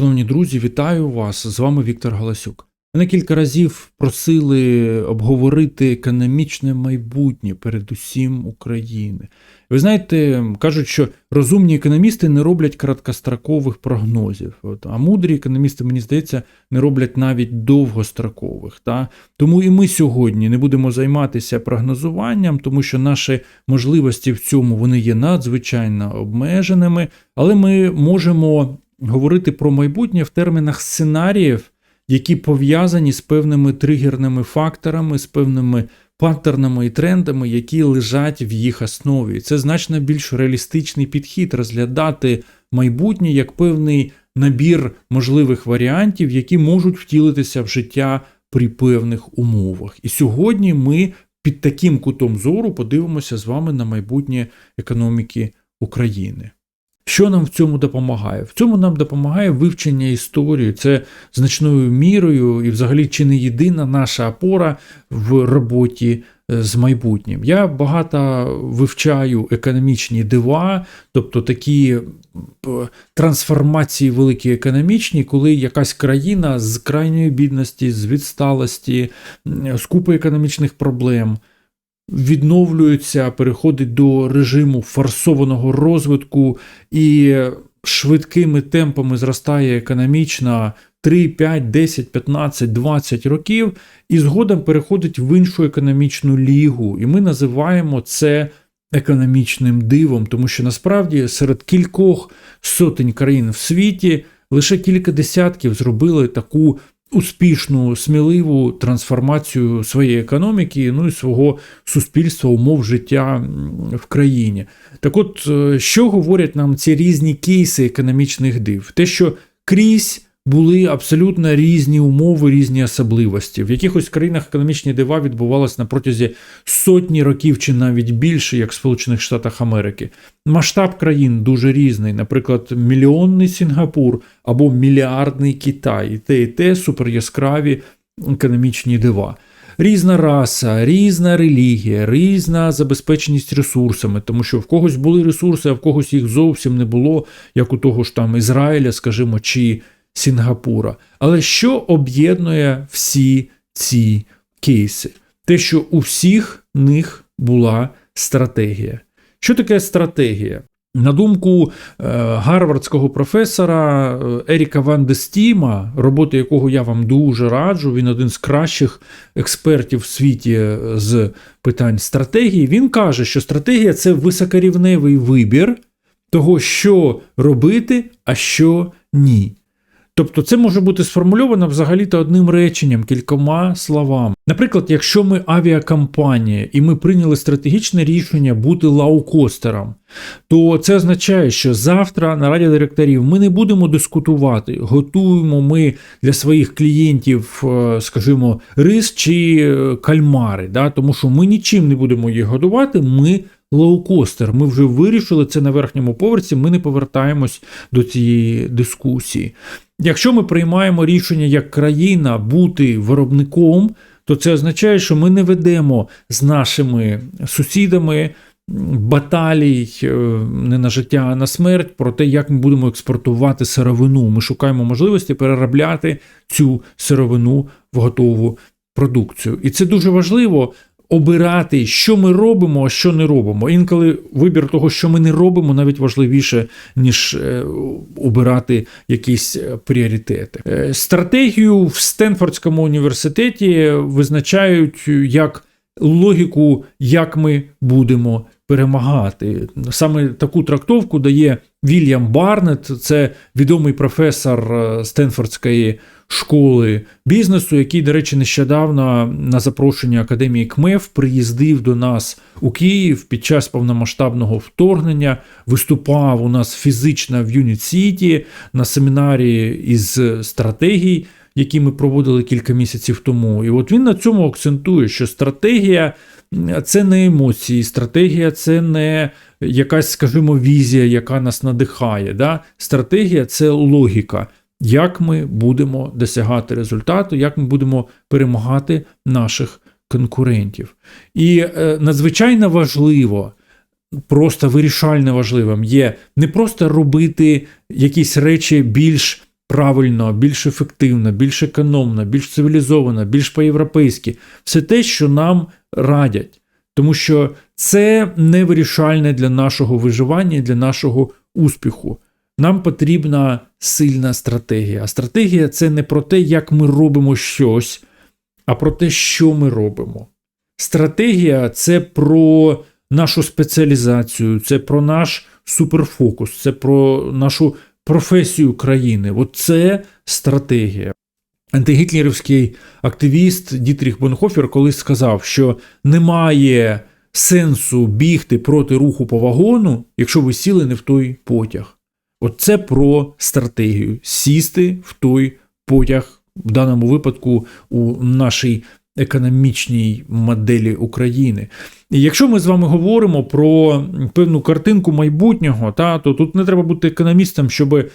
Шановні друзі, вітаю вас! З вами Віктор Галасюк. Мене кілька разів просили обговорити економічне майбутнє, передусім України. Ви знаєте, кажуть, що розумні економісти не роблять короткострокових прогнозів, От, а мудрі економісти, мені здається, не роблять навіть довгострокових. Та? Тому і ми сьогодні не будемо займатися прогнозуванням, тому що наші можливості в цьому вони є надзвичайно обмеженими, але ми можемо говорити про майбутнє в термінах сценаріїв, які пов'язані з певними тригерними факторами, з певними паттернами і трендами, які лежать в їх основі. Це значно більш реалістичний підхід розглядати майбутнє як певний набір можливих варіантів, які можуть втілитися в життя при певних умовах. І сьогодні ми під таким кутом зору подивимося з вами на майбутнє економіки України. Що нам в цьому допомагає? В цьому нам допомагає вивчення історії. Це значною мірою і, взагалі, чи не єдина наша опора в роботі е, з майбутнім. Я багато вивчаю економічні дива, тобто такі трансформації великі економічні, коли якась країна з крайньої бідності, з відсталості, з купи економічних проблем відновлюється, переходить до режиму форсованого розвитку і швидкими темпами зростає економічно 3, 5, 10, 15, 20 років, і згодом переходить в іншу економічну лігу. І ми називаємо це. Економічним дивом, тому що насправді серед кількох сотень країн в світі лише кілька десятків зробили таку успішну, сміливу трансформацію своєї економіки, ну і свого суспільства, умов життя в країні. Так от, е, що говорять нам ці різні кейси економічних див? Те, що крізь були абсолютно різні умови, різні особливості. В якихось країнах економічні дива відбувалися на протязі сотні років чи навіть більше, як в Сполучених Штатах Америки. Масштаб країн дуже різний, наприклад, мільйонний Сінгапур або мільярдний Китай. І те, і те суперяскраві економічні дива. Різна раса, різна релігія, різна забезпеченість ресурсами, тому що в когось були ресурси, а в когось їх зовсім не було, як у того ж там Ізраїля, скажімо, чи Сінгапура. Але що об'єднує всі ці кейси? Те, що у всіх них була стратегія. Що таке стратегія? На думку е, гарвардського професора е, Еріка Ван Дестіма, роботи якого я вам дуже раджу, він один з кращих експертів в світі е, з питань стратегії. Він каже, що стратегія це високорівневий вибір того, що робити, а що ні. Тобто це може бути сформульовано взагалі-то одним реченням, кількома словами. Наприклад, якщо ми авіакомпанія і ми прийняли стратегічне рішення бути лаукостером, то це означає, що завтра на раді директорів ми не будемо дискутувати, готуємо ми для своїх клієнтів, е, скажімо, рис чи е, кальмари, да? тому що ми нічим не будемо їх годувати. ми лоукостер. Ми вже вирішили це на верхньому поверсі, ми не повертаємось до цієї дискусії. Якщо ми приймаємо рішення як країна бути виробником, то це означає, що ми не ведемо з нашими сусідами баталій е, не на життя, а на смерть про те, як ми будемо експортувати сировину. Ми шукаємо можливості переробляти цю сировину в готову продукцію. І це дуже важливо, обирати, що ми робимо, а що не робимо. Інколи вибір того, що ми не робимо, навіть важливіше, ніж е, обирати якісь е, пріоритети. Е, стратегію в Стенфордському університеті визначають як логіку, як ми будемо перемагати. Саме таку трактовку дає Вільям Барнет, це відомий професор Стенфордської школи бізнесу, який, до речі, нещодавно на запрошення Академії КМЕФ приїздив до нас у Київ під час повномасштабного вторгнення, виступав у нас фізично в Юніт Сіті на семінарі із стратегій. Які ми проводили кілька місяців тому, і от він на цьому акцентує, що стратегія це не емоції, стратегія це не якась, скажімо, візія, яка нас надихає. Да? Стратегія це логіка як ми будемо досягати результату, як ми будемо перемагати наших конкурентів. І е, надзвичайно важливо, просто вирішально важливим є не просто робити якісь речі більш правильно, більш ефективно, більш економно, більш цивілізовано, більш по-європейськи. Все те, що нам радять. Тому що це не вирішальне для нашого виживання, для нашого успіху. Нам потрібна сильна стратегія. А стратегія це не про те, як ми робимо щось, а про те, що ми робимо. Стратегія це про нашу спеціалізацію, це про наш суперфокус, це про нашу професію країни. От це стратегія. Антигітлерівський активіст Дітріх Бонхофер колись сказав, що немає сенсу бігти проти руху по вагону, якщо ви сіли не в той потяг. От це про стратегію сісти в той потяг, в даному випадку у нашій економічній моделі України. І якщо ми з вами говоримо про певну картинку майбутнього, та, то тут не треба бути економістом, щоб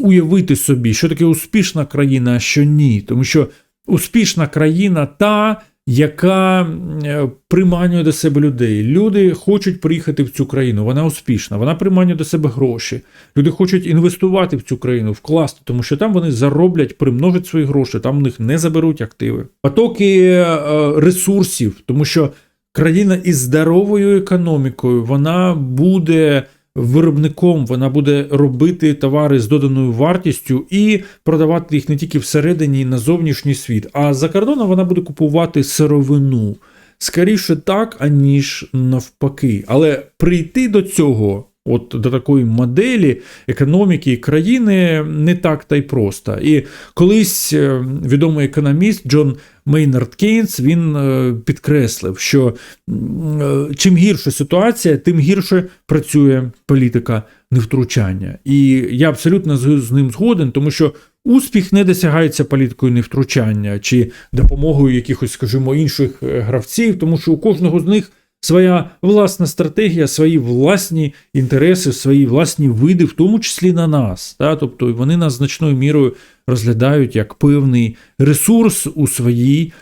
уявити собі, що таке успішна країна, а що ні. Тому що успішна країна та, яка е, приманює до себе людей. Люди хочуть приїхати в цю країну, вона успішна, вона приманює до себе гроші. Люди хочуть інвестувати в цю країну, вкласти, тому що там вони зароблять, примножать свої гроші, там в них не заберуть активи. Потоки е, ресурсів, тому що країна із здоровою економікою, вона буде. Виробником вона буде робити товари з доданою вартістю і продавати їх не тільки всередині на зовнішній світ, а за кордоном вона буде купувати сировину. Скоріше так, аніж навпаки. Але прийти до цього, от до такої моделі економіки країни, не так та й просто. І колись е, відомий економіст Джон Мейнард Кейнс він е, підкреслив, що е, чим гірша ситуація, тим гірше працює політика невтручання. І я абсолютно з ним згоден, тому що успіх не досягається політикою невтручання чи допомогою якихось, скажімо, інших гравців, тому що у кожного з них. Своя власна стратегія, свої власні інтереси, свої власні види, в тому числі на нас. Та? Тобто вони нас значною мірою розглядають як певний ресурс у своїй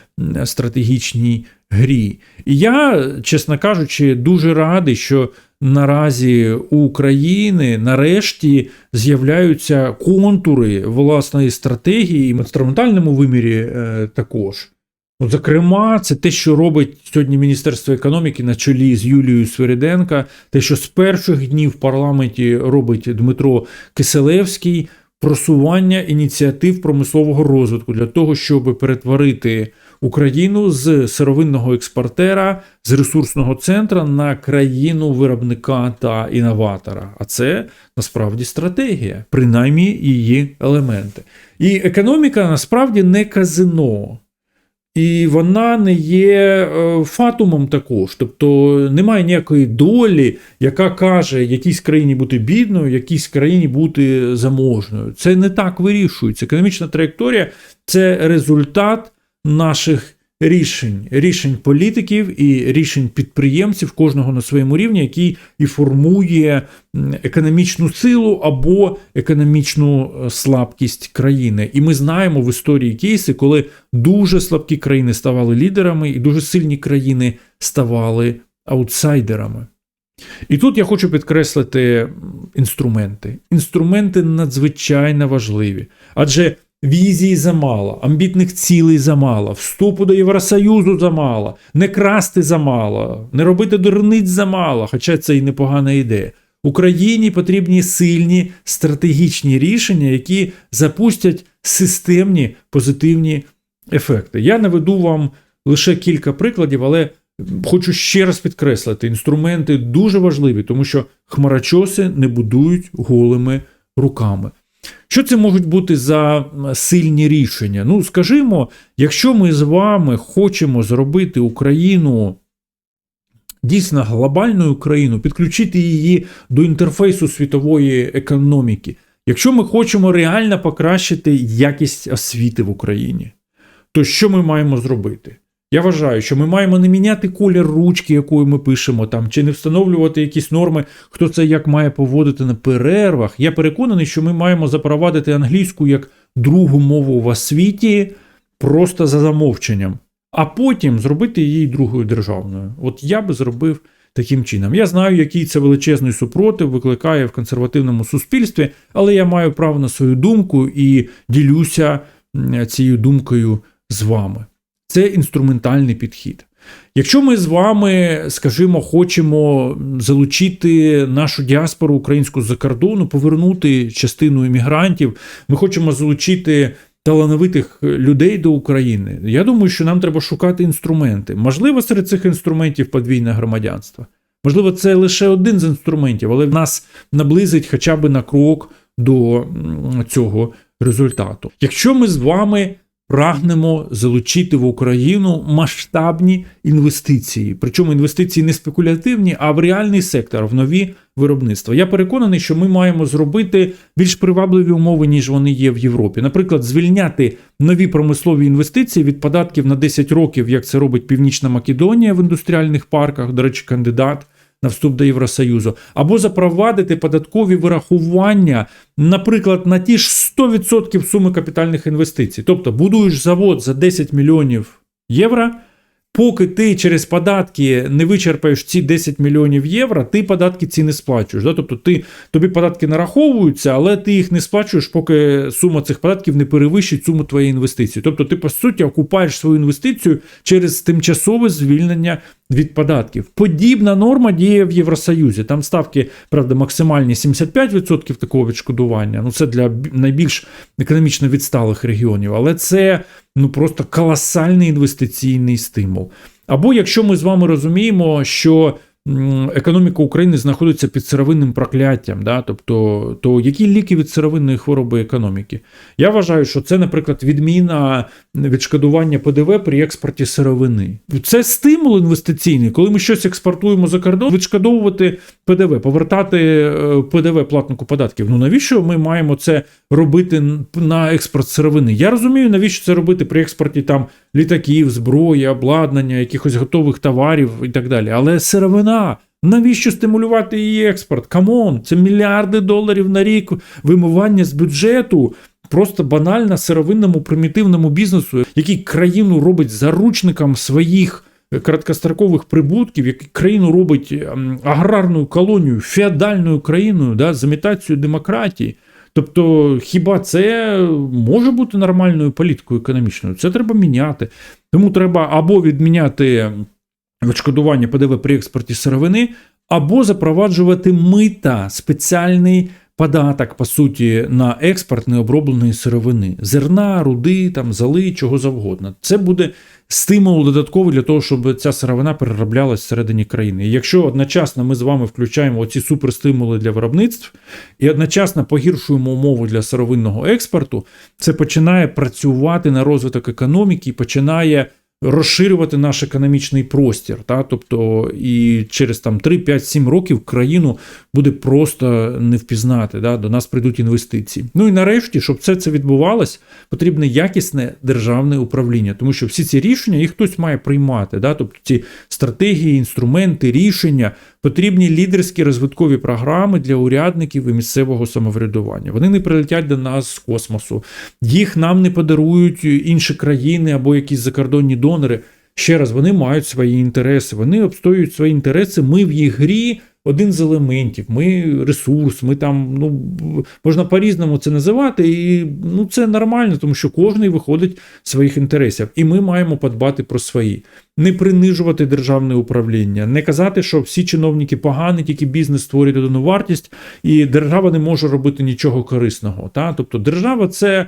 стратегічній грі. І я, чесно кажучи, дуже радий, що наразі у України нарешті з'являються контури власної стратегії в інструментальному вимірі е, також. От, Зокрема, це те, що робить сьогодні Міністерство економіки на чолі з Юлією Свириденка, те, що з перших днів в парламенті робить Дмитро Киселевський, просування ініціатив промислового розвитку для того, щоб перетворити Україну з сировинного експортера, з ресурсного центра на країну виробника та інноватора. А це насправді стратегія, принаймні її елементи. І економіка насправді не казино. І вона не є е, фатумом також, тобто немає ніякої долі, яка каже, якійсь країні бути бідною, якійсь країні бути заможною. Це не так вирішується. Економічна траєкторія це результат наших рішень, рішень політиків і рішень підприємців, кожного на своєму рівні, який і формує економічну силу або економічну е, слабкість країни. І ми знаємо в історії кейси, коли дуже слабкі країни ставали лідерами, і дуже сильні країни ставали аутсайдерами. І тут я хочу підкреслити інструменти. Інструменти надзвичайно важливі. Адже Візії замало, амбітних цілей замало, вступу до Євросоюзу замало, не красти замало, не робити дурниць замало, хоча це і непогана ідея. Україні потрібні сильні стратегічні рішення, які запустять системні позитивні ефекти. Я наведу вам лише кілька прикладів, але хочу ще раз підкреслити: інструменти дуже важливі, тому що хмарочоси не будують голими руками. Що це можуть бути за сильні рішення? Ну, скажімо, якщо ми з вами хочемо зробити Україну дійсно глобальною країною, підключити її до інтерфейсу світової економіки, якщо ми хочемо реально покращити якість освіти в Україні, то що ми маємо зробити? Я вважаю, що ми маємо не міняти колір ручки, якою ми пишемо там, чи не встановлювати якісь норми, хто це як має поводити на перервах. Я переконаний, що ми маємо запровадити англійську як другу мову в освіті просто за замовченням, а потім зробити її другою державною. От я би зробив таким чином. Я знаю, який це величезний супротив викликає в консервативному суспільстві, але я маю право на свою думку і ділюся цією думкою з вами. Це інструментальний підхід. Якщо ми з вами, скажімо, хочемо залучити нашу діаспору українську з-за кордону, повернути частину іммігрантів, ми хочемо залучити талановитих людей до України. Я думаю, що нам треба шукати інструменти. Можливо, серед цих інструментів подвійне громадянство. Можливо, це лише один з інструментів, але нас наблизить хоча б на крок до цього результату. Якщо ми з вами прагнемо залучити в Україну масштабні інвестиції, причому інвестиції не спекулятивні, а в реальний сектор, в нові виробництва. Я переконаний, що ми маємо зробити більш привабливі умови, ніж вони є в Європі. Наприклад, звільняти нові промислові інвестиції від податків на 10 років, як це робить Північна Македонія в індустріальних парках, до речі, кандидат. На вступ до Євросоюзу, або запровадити податкові вирахування, наприклад, на ті ж 100% суми капітальних інвестицій. Тобто будуєш завод за 10 мільйонів євро, поки ти через податки не вичерпаєш ці 10 мільйонів євро, ти податки ці не сплачуєш. Да? Тобто ти, тобі податки нараховуються, але ти їх не сплачуєш, поки сума цих податків не перевищить суму твоєї інвестиції. Тобто ти, по суті, окупаєш свою інвестицію через тимчасове звільнення від податків. Подібна норма діє в Євросоюзі. Там ставки, правда, максимальні 75% такого відшкодування. Ну це для найбільш економічно відсталих регіонів, але це ну просто колосальний інвестиційний стимул. Або якщо ми з вами розуміємо, що економіка України знаходиться під сировинним прокляттям, да? тобто, то які ліки від сировинної хвороби економіки? Я вважаю, що це, наприклад, відміна відшкодування ПДВ при експорті сировини. Це стимул інвестиційний, коли ми щось експортуємо за кордон, відшкодовувати ПДВ, повертати е, ПДВ платнику податків. Ну навіщо ми маємо це робити на експорт сировини? Я розумію, навіщо це робити при експорті там літаків, зброї, обладнання, якихось готових товарів і так далі. Але сировина. Навіщо стимулювати її експорт? Камон, це мільярди доларів на рік вимивання з бюджету. Просто банально сировинному примітивному бізнесу, який країну робить заручником своїх короткострокових прибутків, який країну робить ем, аграрною колонією, феодальною країною, да, з імітацією демократії. Тобто, хіба це може бути нормальною політикою економічною? Це треба міняти. Тому треба або відміняти відшкодування ПДВ при експорті сировини, або запроваджувати мита, спеціальний податок, по суті, на експорт необробленої сировини, зерна, руди, там, зали, чого завгодно. Це буде стимул додатковий для того, щоб ця сировина перероблялась всередині країни. І якщо одночасно ми з вами включаємо оці суперстимули для виробництв і одночасно погіршуємо умови для сировинного експорту, це починає працювати на розвиток економіки, і починає розширювати наш економічний простір. Та? Тобто, і через там 3, 5, 7 років країну буде просто не впізнати. Та? До нас прийдуть інвестиції. Ну і нарешті, щоб все це відбувалось, потрібне якісне державне управління, тому що всі ці рішення їх хтось має приймати. Та? Тобто ці стратегії, інструменти, рішення. Потрібні лідерські розвиткові програми для урядників і місцевого самоврядування. Вони не прилетять до нас з космосу, їх нам не подарують інші країни або якісь закордонні донори. Ще раз, вони мають свої інтереси, вони обстоюють свої інтереси. Ми в їх грі один з елементів. Ми ресурс, ми там ну можна по-різному це називати, і ну це нормально, тому що кожен виходить з своїх інтересів, і ми маємо подбати про свої. Не принижувати державне управління, не казати, що всі чиновники погані, тільки бізнес створює додану вартість, і держава не може робити нічого корисного. Та? Тобто держава це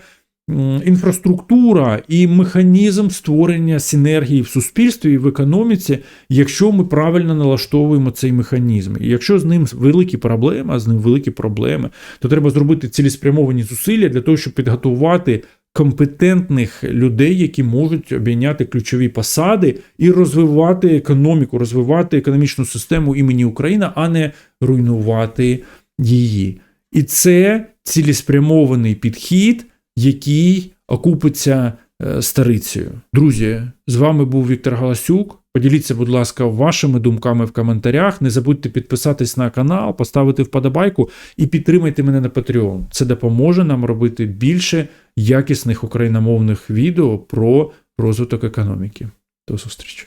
інфраструктура і механізм створення синергії в суспільстві і в економіці, якщо ми правильно налаштовуємо цей механізм. І якщо з ним великі проблеми, а з ним великі проблеми, то треба зробити цілеспрямовані зусилля для того, щоб підготувати компетентних людей, які можуть обійняти ключові посади і розвивати економіку, розвивати економічну систему імені Україна, а не руйнувати її. І це цілеспрямований підхід, який окупиться е, старицею. Друзі, з вами був Віктор Галасюк. Поділіться, будь ласка, вашими думками в коментарях. Не забудьте підписатись на канал, поставити вподобайку і підтримайте мене на Patreon. Це допоможе нам робити більше якісних україномовних відео про розвиток економіки. До зустрічі!